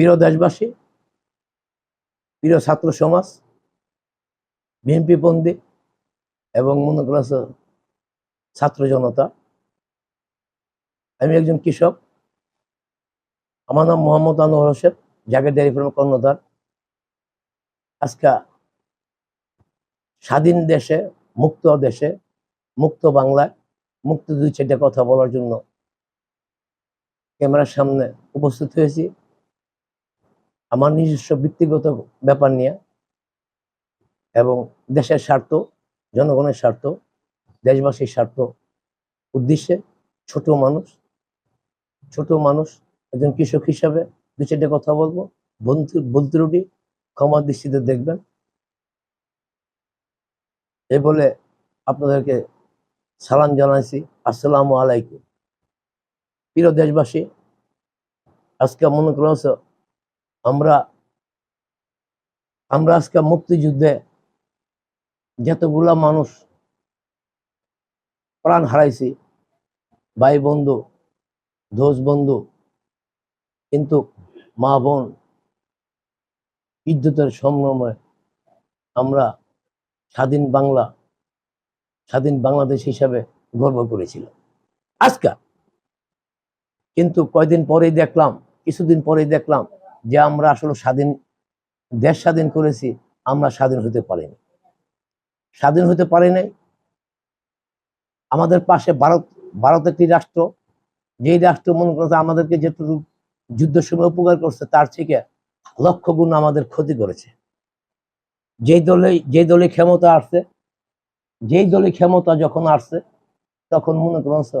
প্রিয় দেশবাসী, প্রিয় ছাত্র সমাজ, বিএনপি বন্দী এবং মনে করেছে ছাত্র জনতা, আমি একজন কৃষক। আমার নাম মোহাম্মদ আনোয়ার হোসেন জাগের ডেয়ারি কর্ণধার। আজকে স্বাধীন দেশে, মুক্ত দেশে, মুক্ত বাংলায়, মুক্ত দুই চারটে কথা বলার জন্য ক্যামেরার সামনে উপস্থিত হয়েছি। আমার নিজস্ব ব্যক্তিগত ব্যাপার নিয়ে এবং দেশের স্বার্থ, জনগণের স্বার্থ, দেশবাসীর স্বার্থ উদ্দেশ্যে ছোট মানুষ ছোট মানুষ, একজন কৃষক হিসাবে দু চারটে কথা বলব। বন্ধু ত্রুটি, ক্ষমা দৃষ্টিতে দেখবেন। এ বলে আপনাদেরকে সালাম জানাইছি। আসসালামু আলাইকুম। প্রিয় দেশবাসী, আজকে মনে করছ আমরা আমরা আজকে মুক্তিযুদ্ধে যতগুলা মানুষ প্রাণ হারাইছি, ভাই বন্ধু, দোষ বন্ধু, কিন্তু মা বোন ইজ্জতের সম্ভ্রমে আমরা স্বাধীন বাংলা, স্বাধীন বাংলাদেশ হিসাবে গর্ব করেছিলাম। আজকা, কিন্তু কয়দিন পরেই দেখলাম, কিছুদিন পরেই দেখলাম যে আমরা আসলে স্বাধীন দেশ স্বাধীন করেছি, আমরা স্বাধীন হতে পারিনি। স্বাধীন হতে পারি নাই আমাদের পাশে ভারত ভারত একটি রাষ্ট্র। যেই রাষ্ট্র মনে করতে আমাদেরকে যেটুকু যুদ্ধের সময় উপকার করছে, তার থেকে লক্ষ গুণ আমাদের ক্ষতি করেছে। যেই দলে যেই দলে ক্ষমতা আসছে, যেই দলে ক্ষমতা যখন আসছে, তখন মনে করছ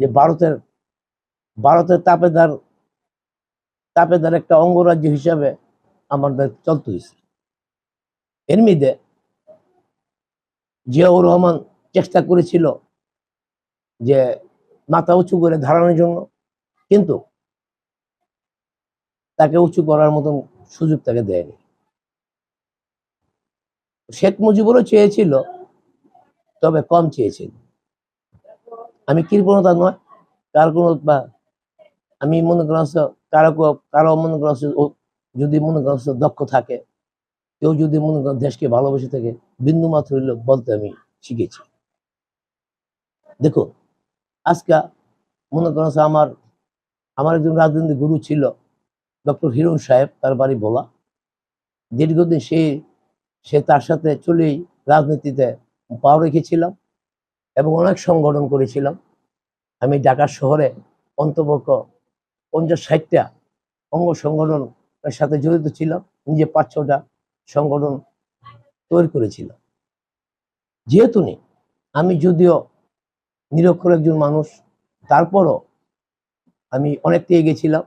যে ভারতের ভারতের তাপেদার তাপেদার একটা অঙ্গরাজ্য হিসাবে আমাদের চলতে হয়েছে এর মধ্যে জিয়াউর রহমান চেষ্টা করেছিল যে মাথা উঁচু করে ধারণের জন্য, কিন্তু তাকে উঁচু করার মতন সুযোগ তাকে দেয়নি। শেখ মুজিবুরও চেয়েছিল, তবে কম চেয়েছিল। আমি কৃপণতা নয়, কার কোনো বা আমি মনে করছি কারও কারও মনে করছি যদি মনে করছি দক্ষ থাকে, কেউ যদি মনে করেন দেশকে ভালোবেসে থাকে, বিন্দু মাত্র হইলে বলতে আমি শিখেছি। দেখুন, আজকে মনে করছে আমার আমার একজন রাজনৈতিক গুরু ছিল, ডক্টর হিরণ সাহেব, তার বাড়ি বলা দীর্ঘদিন সে সে তার সাথে চলেই রাজনীতিতে পাও রেখেছিলাম এবং অনেক সংগঠন করেছিলাম। আমি ঢাকা শহরে অন্তপক্ষ পঞ্চাশ ষাটটা অঙ্গ সংগঠনের সাথে জড়িত ছিলাম নিজে পাঁচ ছটা সংগঠন তৈরি করেছিলাম যেহেতু নি আমি যদিও নিরক্ষর একজন মানুষ, তারপরও আমি অনেকটা এগিয়েছিলাম।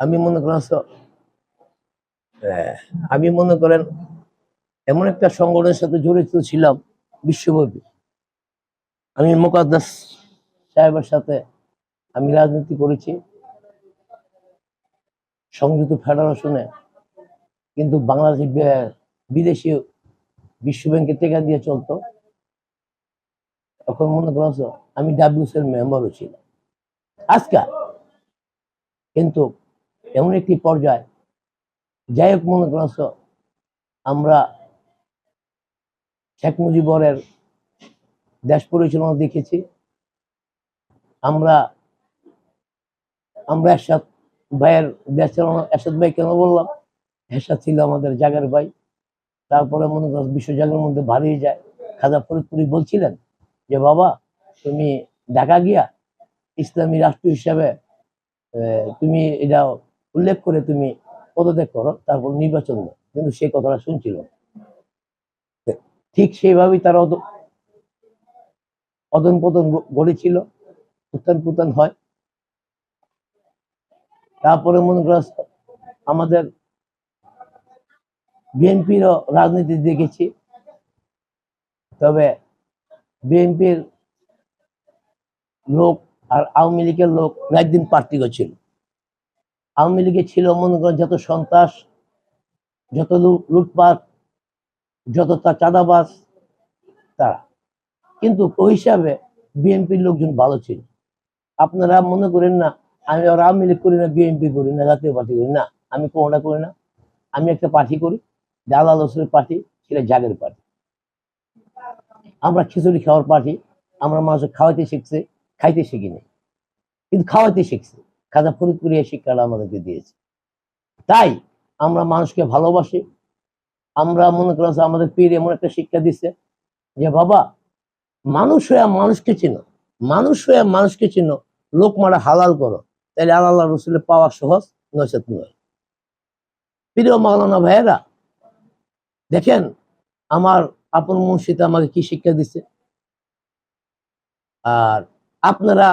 আমি মনে করেন আমি মনে করেন এমন একটা সংগঠনের সাথে জড়িত ছিলাম বিশ্বব্যাপী। আমি মোকাদ্দাস সাহেবের সাথে আমি রাজনীতি করেছি। সংযুক্ত ফেডারেশনে, কিন্তু বাংলাদেশ বিদেশি বিশ্ব ব্যাংকের টেকা দিয়ে চলতো। এখন মনে করছ আমি ডাব্লিউসি এর মেম্বারও ছিলাম। আজকে কিন্তু এমন একটি পর্যায়ে, যাই হোক মনে করছ আমরা শেখ মুজিবরের দেশ পরিচালনা দেখেছি। আমরা আমরা একসাথ ভাইয়ের চালানো এরশাদ ভাই কেন বললাম? এরশাদ ছিল আমাদের জাগার ভাই। তারপরে মনে কর বিশ্ব জাগের মধ্যে ভারিয়ে যায়। খাজা ফরিদপুরি বলছিলেন যে, বাবা, তুমি ঢাকা গিয়া ইসলামী রাষ্ট্র হিসাবে তুমি এটা উল্লেখ করে তুমি পদত্যাগ করো, তারপর নির্বাচন কিন্তু সেই কথাটা শুনছিল ঠিক সেইভাবেই তারা অদ- অদন পতন গড়েছিল উত্থান পুত্থান হয়। তারপরে মনে করো আমাদের বিএনপিরও রাজনীতি দেখেছি। তবে বিএনপির লোক আর আওয়ামী লীগের লোক একদিন পার্থক্য ছিল। আওয়ামী লীগে ছিল মনে করেন যত সন্ত্রাস, যত লুটপাট, যত তার চাঁদাবাস তারা। কিন্তু ওই হিসাবে বিএনপির লোকজন ভালো ছিল। আপনারা মনে করেন না আমি আর আওয়ামী লীগ করি না বিএনপি করি না, জাতীয় পার্টি করি না। আমি কোনটা করি না। আমি একটা পার্টি করি, দালাল হোসেনের পার্টি, সেটা জাগের পার্টি। আমরা খিচুড়ি খাওয়ার পার্টি, আমরা মানুষ খাওয়াইতে শিখছি, খাইতে শিখিনি কিন্তু খাওয়াইতে শিখছে। খাজা ফরিদপুরি এই শিক্ষাটা আমাদেরকে দিয়েছে। তাই আমরা মানুষকে ভালোবাসি। আমরা মনে করছি আমাদের পীর এমন একটা শিক্ষা দিচ্ছে যে, বাবা, মানুষ হয়ে মানুষকে চিনো। মানুষ হয়ে মানুষকে চিনো। লোক মারা হালাল করো। তাহলে আল্লাহ রসুলে পাওয়া সহজ নচেত নয়। প্রিয় মাওলানা ভাইয়েরা, দেখেন আমার আপন মুর্শিদ আমাকে কি শিক্ষা দিচ্ছে আর আপনারা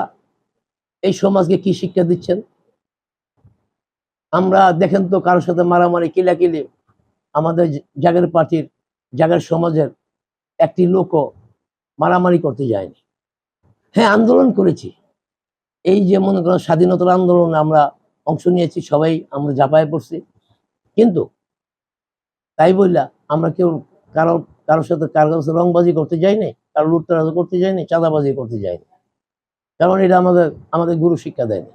এই সমাজকে কি শিক্ষা দিচ্ছেন? আমরা দেখেন তো কারোর সাথে মারামারি, কিলাকিলি, আমাদের জাগের পার্টির, জাগের সমাজের একটি লোকও মারামারি করতে যায়নি। হ্যাঁ আন্দোলন করেছি। এই যে মনে করেন স্বাধীনতার আন্দোলনে আমরা অংশ নিয়েছি, সবাই আমরা ঝাঁপায় পড়ছি। কিন্তু তাই বললা, আমরা কেউ কারও কারোর সাথে কারোর কাছে রংবাজি করতে যাইনি কারও লুটতরাজ করতে যাইনি চাঁদাবাজি করতে যাইনি কারণ এটা আমাদের আমাদের গুরু শিক্ষা দেয়নি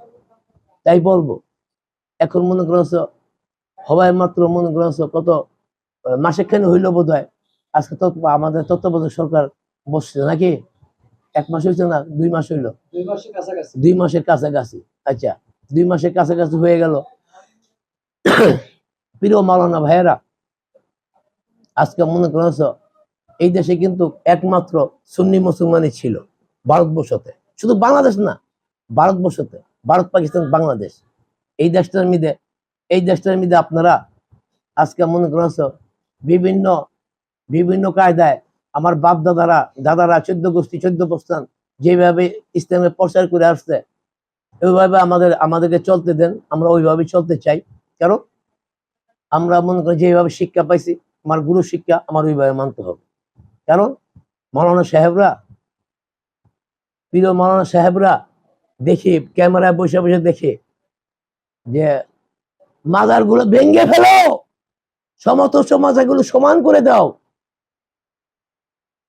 তাই বলব, এখন মনে করেছ হবাই মাত্র মনে করেছ কত, মাসেখানে হইল বোধ হয় আজকে আমাদের তত্ত্বাবধায়ক সরকার বসছে নাকি? এক মাস হয়েছে না দুই মাস হইল। দুই মাসের কাছাকাছি। দুই মাসের কাছাকাছি আচ্ছা। দুই মাসের কাছাকাছি হয়ে গেল। প্রিয় মাওলানা ভাইয়েরা আজকে মনে করেছ এই দেশে কিন্তু একমাত্র সুন্নি মুসলমানই ছিল ভারতবর্ষতে। শুধু বাংলাদেশ না ভারতবর্ষতে ভারত পাকিস্তান বাংলাদেশ। এই দেশটার মধ্যে এই দেশটার মধ্যে আপনারা আজকে মনে করেছ বিভিন্ন বিভিন্ন কায়দায় আমার বাপ দাদারা দাদারা চোদ্দ গোষ্ঠী, চোদ্দ প্রস্থান যেভাবে ইসলামের প্রচার করে আসছে ওইভাবে আমাদের, আমাদেরকে চলতে দেন, আমরা ওইভাবে চলতে চাই। কারণ আমরা মনে করি যেভাবে শিক্ষা পাইছি, আমার গুরু শিক্ষা আমার ওইভাবে মানতে হবে। কারণ মৌলানা সাহেবরা, প্রিয় মৌলানা সাহেবরা দেখি, ক্যামেরায় বসে বসে দেখে যে মাজারগুলো ভেঙে ফেলো সমত সমাজগুলো সমান করে দাও।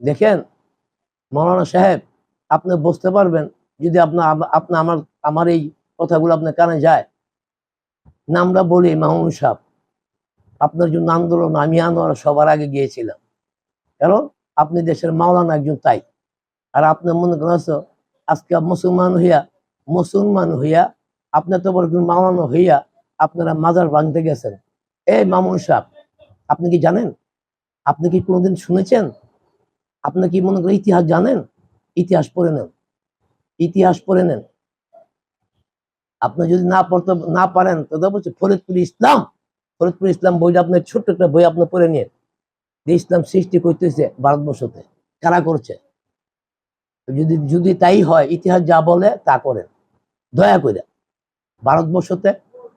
দেখেন, মৌলানা সাহেব, আপনি বুঝতে পারবেন যদি আপনার আপনার আমার আমার এই কথাগুলো আপনার কানে যায়। না আমরা বলি মামুন সাহেব, আপনার জন্য আন্দোলন, আমি আনোয়ার সবার আগে গিয়েছিলাম। কারণ আপনি দেশের মাওলানা একজন তাই। আর আপনি মনে করেন আজকে মুসলমান হইয়া মুসলমান হইয়া আপনার তো বড় মাওলানা হইয়া আপনারা মাজার ভাঙতে গেছেন। এই মামুন সাহেব, আপনি কি জানেন? আপনি কি কোনোদিন শুনেছেন? আপনি কি মনে করেন ইতিহাস জানেন? ইতিহাস পড়ে নেন। ইতিহাস পড়ে নেন। আপনি যদি না পড়তে, না পারেন তাহলে বলছে ফরিদপুর ইসলাম ফরিদপুর ইসলাম বইটা আপনার ছোট্ট একটা বই আপনি পড়ে নিয়ে যে ইসলাম সৃষ্টি করতেছে ভারতবর্ষতে, কারা করছে? যদি যদি তাই হয়, ইতিহাস যা বলে, তা করেন। দয়া করে। ভারতবর্ষতে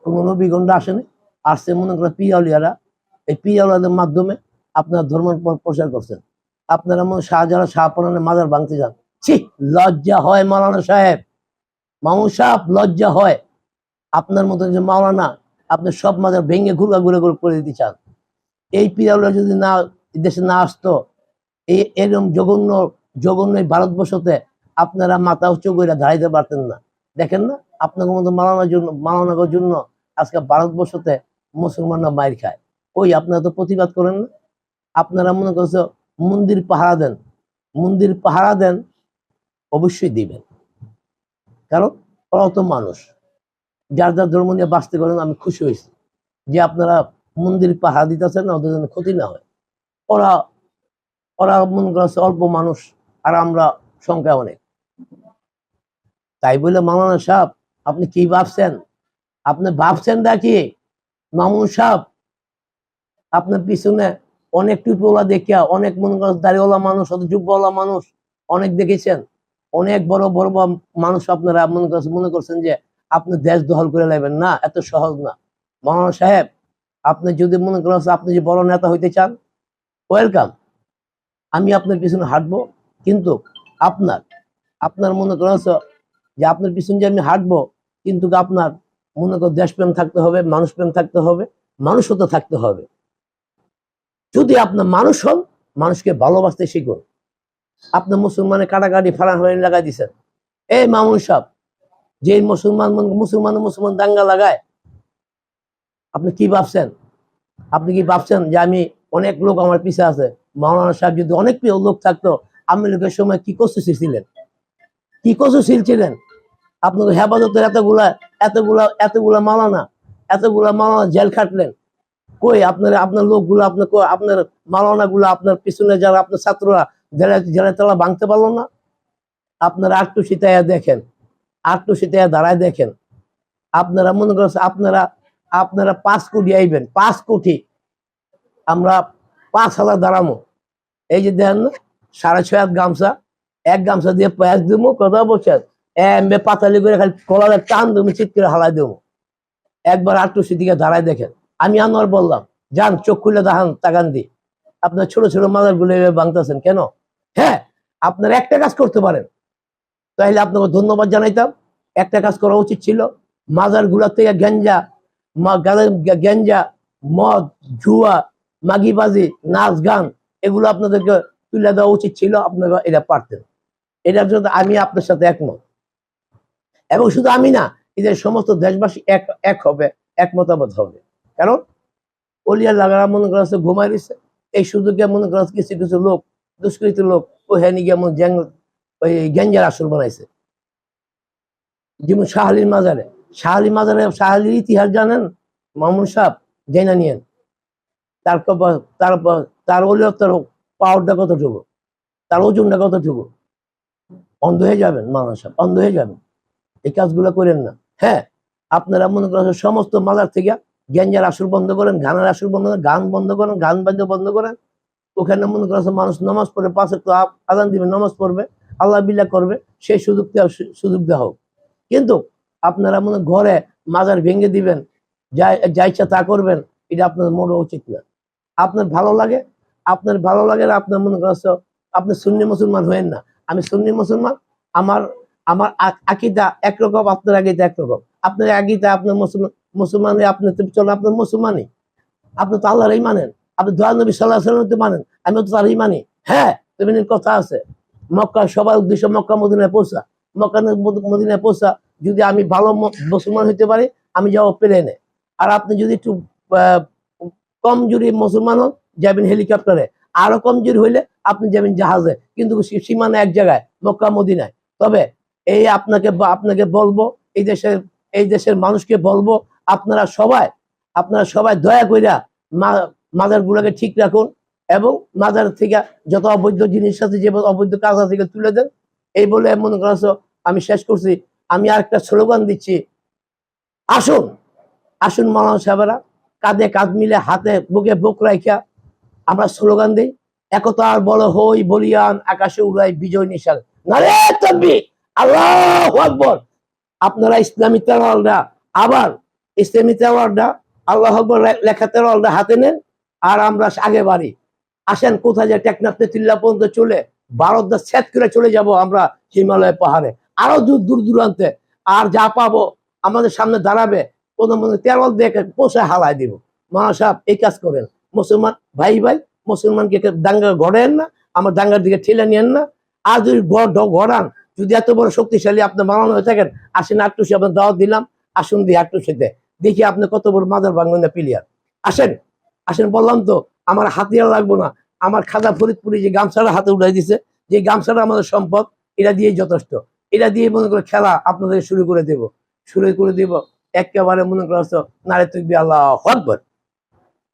কোনো নবীগণ্ড আসেনি। আসছে মনে করেন পিয়ালিয়ারা। এই পিয়ালিয়াদের মাধ্যমে আপনার ধর্ম প্রচার করছেন। আপনারা মনে শাহজাহান শাহপরানের মাজার ভাঙতে যান। ছি, লজ্জা হয় মাওলানা সাহেব। মামুন সাহেব, লজ্জা হয়। আপনার মতো যে মাওলানা, আপনি সব মাজার ভেঙে ঘুরা ঘুরে ঘুরে করে দিতে চান। এই পিরাউলা যদি না দেশে না আসতো এই এরকম জঘন্য জঘন্য ভারতবর্ষতে আপনারা মাথা উঁচু করে দাঁড়াইতে পারতেন না। দেখেন না, আপনাদের মতো মালানোর জন্য মালানোর জন্য আজকে ভারতবর্ষতে মুসলমানরা মায়ের খায়। ওই আপনারা তো প্রতিবাদ করেন না? আপনারা মনে করছ মন্দির পাহারা দেন, মন্দির পাহারা দেন, অবশ্যই দিবেন। কারণ ওরা তো মানুষ। যার যার ধর্ম নিয়ে বাঁচতে পারেন, আমি খুশি হয়েছি যে আপনারা মন্দির পাহারা দিতেছেন না, ওদের জন্য ক্ষতি না হয়। ওরা ওরা মনে করছে অল্প মানুষ, আর আমরা সংখ্যা অনেক। তাই বলে মামানা সাহেব, আপনি কি ভাবছেন? আপনি ভাবছেন দেখি মামুন সাহেব, আপনার পিছনে অনেক টুপিওয়ালা দেখিয়া, অনেক মনে করেন দাড়িওয়ালা মানুষ, অত যুগওয়ালা মানুষ, অনেক দেখেছেন। অনেক বড় বড় মানুষ আপনারা মনে করছেন মনে করছেন যে আপনি দেশ দখল করে নেবেন না, এত সহজ না। মাওলানা সাহেব, আপনি যদি মনে করেন আপনি যে বড় নেতা হইতে চান ওয়েলকাম আমি আপনার পিছনে হাঁটবো, কিন্তু আপনার আপনার মনে করেন যে আপনার পিছনে যে আমি হাঁটবো, কিন্তু আপনার মনে করো দেশপ্রেম থাকতে হবে মানুষ প্রেম থাকতে হবে, মানুষত্ব থাকতে হবে। যদি আপনার মানুষ হন, মানুষকে ভালোবাসতে শিখুন। আপনি মুসলমানের কাটাকাটি ফাড়াফাড়ি লাগাই দিচ্ছেন এই মামুন সাহেব যে মুসলমান মুসলমান মুসলমান দাঙ্গা লাগায়, আপনি কি ভাবছেন? আপনি কি ভাবছেন যে আমি অনেক লোক আমার পিছে আছে? মাওলানা সাহেব যদি অনেক প্রিয় লোক থাকতো আমি লোকের সময় কি কষ্টশীল ছিলেন? কি কষ্টশীল ছিলেন? আপনাকে হেফাজতের এতগুলা এতগুলা এতগুলা মালানা এতগুলা মালানা জেল খাটলেন। কই আপনার আপনার লোকগুলো, আপনার আপনার মালানা গুলো আপনার পিছনে যারা, আপনার ছাত্ররা জেলা জেলা তালা ভাঙতে পারল না? আপনারা আটটু সীতায়া দেখেন আটটু সীতায়া দাঁড়ায় দেখেন। আপনারা মনে করছে আপনারা আপনারা পাঁচ কোটি আইবেন, পাঁচ কোটি। আমরা পাঁচ হাজার দাঁড়ামো। এই যে দেন সাড়ে ছয় হাত গামছা, এক গামছা দিয়ে পেঁয়াজ দিব কথা বলছেন এমবে পাতালি করে খালি কলারে টান দেবো চিৎ করে হালাই দেবো একবার আটটু দিকে দাঁড়ায় দেখেন। আমি আনোয়ার বললাম, যান, চোখ খুলে দেখান তাকান দি আপনার ছোট ছোট মাদারগুলো এভাবে ভাঙতেছেন কেন? হ্যাঁ আপনার একটা কাজ করতে পারেন। তাহলে আপনাকে ধন্যবাদ জানাইতাম। একটা কাজ করা উচিত ছিল মাজারগুলার থেকে গেঞ্জা মা- গালে- গে- গেঞ্জা মদ, জুয়া, মাগিবাজি, নাচ, গান, এগুলো আপনাদেরকে তুলে দেওয়া উচিত ছিল, আপনারা এটা পারতেন। এটার জন্য আমি আপনার সাথে একমত। এবং শুধু আমি না, এদের সমস্ত দেশবাসী এক এক হবে, এক মতামত হবে। কারণ অলিয়া লাগারা মনে করা হচ্ছে ঘুমাই দিচ্ছে এই সুযোগে মনে করা কিছু কিছু লোক, দুষ্কৃত লোক ও হ্যানি যেমন জ্যাং, ওই গ্যাঞ্জার আসর বানাইছে। যেমন শাহালির মাজারে। শাহালি মাজারে শাহালির ইতিহাস জানেন? মামুন সাহেব, জেনে নিয়েন। তার কব- তার অলিয়তার পাওয়ারটা কতটুকু তার ওজনটা কতটুকু অন্ধ হয়ে যাবেন মামুন সাহেব, অন্ধ হয়ে যাবেন। এই কাজগুলো করেন না। হ্যাঁ আপনারা মনে করেন সমস্ত মাজার থেকে গ্যাঞ্জার আসর বন্ধ করেন, গানের আসর বন্ধ করেন, গান বন্ধ করেন, গান বাদ্য বন্ধ করেন। ওখানে মনে করেন মানুষ নামাজ পড়ে পাশে তো আদান দিবে, নামাজ পড়বে, আল্লাহ বিল্লাহ করবে সেই সুযোগ দেওয়া সুযোগ দেওয়া হোক। কিন্তু আপনারা মনে ঘরে মাজার ভেঙে দিবেন যা যা ইচ্ছা তা করবেন, এটা আপনার মনে উচিত না। আপনার ভালো লাগে, আপনার ভালো লাগে আপনার মনে করছ আপনি সুন্নি মুসলমান হয়েন না। আমি সুন্নি মুসলমান, আমার আমার আকিদা একরকম, আপনার আকিদা একরকম। আপনার আকিদা আপনার মুসলমান মুসলমান আপনি তো চলো আপনার মুসলমানই। আপনি তো আল্লাহরই মানেন। আপনি দোয়া নবী সাল্লাহ সাল্লাম তো মানেন। আমি তো তারই মানি। হ্যাঁ তুমি কথা আছে। মক্কা সবার উদ্দেশ্য মক্কা মদিনায় পৌঁছা। মক্কা মদিনায় পৌঁছা। যদি আমি ভালো মুসলমান হইতে পারি আমি যাব প্লেনে। আর আপনি যদি একটু আহ, কমজোরি মুসলমান হন যাবেন হেলিকপ্টারে। আরও কমজোরি হইলে আপনি যাবেন জাহাজে। কিন্তু সীমানা এক জায়গায় মক্কা মদিনায়। তবে এই আপনাকে আপনাকে বলব এই দেশের এই দেশের মানুষকে বলব আপনারা সবাই আপনারা সবাই দয়া কইরা মাজার গুলাকে ঠিক রাখুন এবং মাজার থেকে যত অবৈধ জিনিস আছে, যে অবৈধ কাজ আছে তুলে দেন। এই বলে মনে করছ, আমি শেষ করছি। আমি আর একটা স্লোগান দিচ্ছি। আসুন আসুন মালানা সাহেবেরা, কাঁধে কাঁধ মিলে হাতে বুকে বুক রাখিয়া আমরা স্লোগান দিই। একতার বল হই বলিয়ান, আকাশে উড়াই বিজয় নিশাল নারে তকবি আল্লাহ আকবর। আপনারা ইসলামী তেওয়ালটা আবার আল্লাহ আকবর লে- লেখা হাতে নেন, আর আমরা আগে বাড়ি। আসেন কোথায় পর্যন্ত চলে করে চলে যাব আমরা হিমালয় পাহাড়ে। আরও দূর দূর দূরান্তে। আর যা পাবো আমাদের সামনে দাঁড়াবে, কোনো মনে তেরল দেখে পোষে হালাই দিব। মানা সাহেব, এই কাজ করেন। মুসলমান ভাই ভাই, মুসলমানকে দাঙ্গা গড়েন না, আমার দাঙ্গার দিকে ঠেলে নিয়েন না। আর যদি গড়ান, যদি এত বড় শক্তিশালী আপনি বানানো হয়ে থাকেন, আসেন আটটুসি আপনার দাওয়াত দিলাম, আসুন দিয়ে আটটু আটটুসিতে। দেখি আপনি কত বড় মাদার বাংলা প্লেয়ার আসেন আসেন বললাম তো, আমার হাতিয়ার লাগবো না। আমার খাদা ফরিদপুরি যে গামছাটা হাতে উঠাই দিছে, যে গামছাটা আমাদের সম্পদ, এটা দিয়ে যথেষ্ট। এটা দিয়ে মনে করে খেলা আপনাদের শুরু করে দেব। শুরু করে দেব, একেবারে মনে করছ নারে তুকবি আল্লাহ আকবর।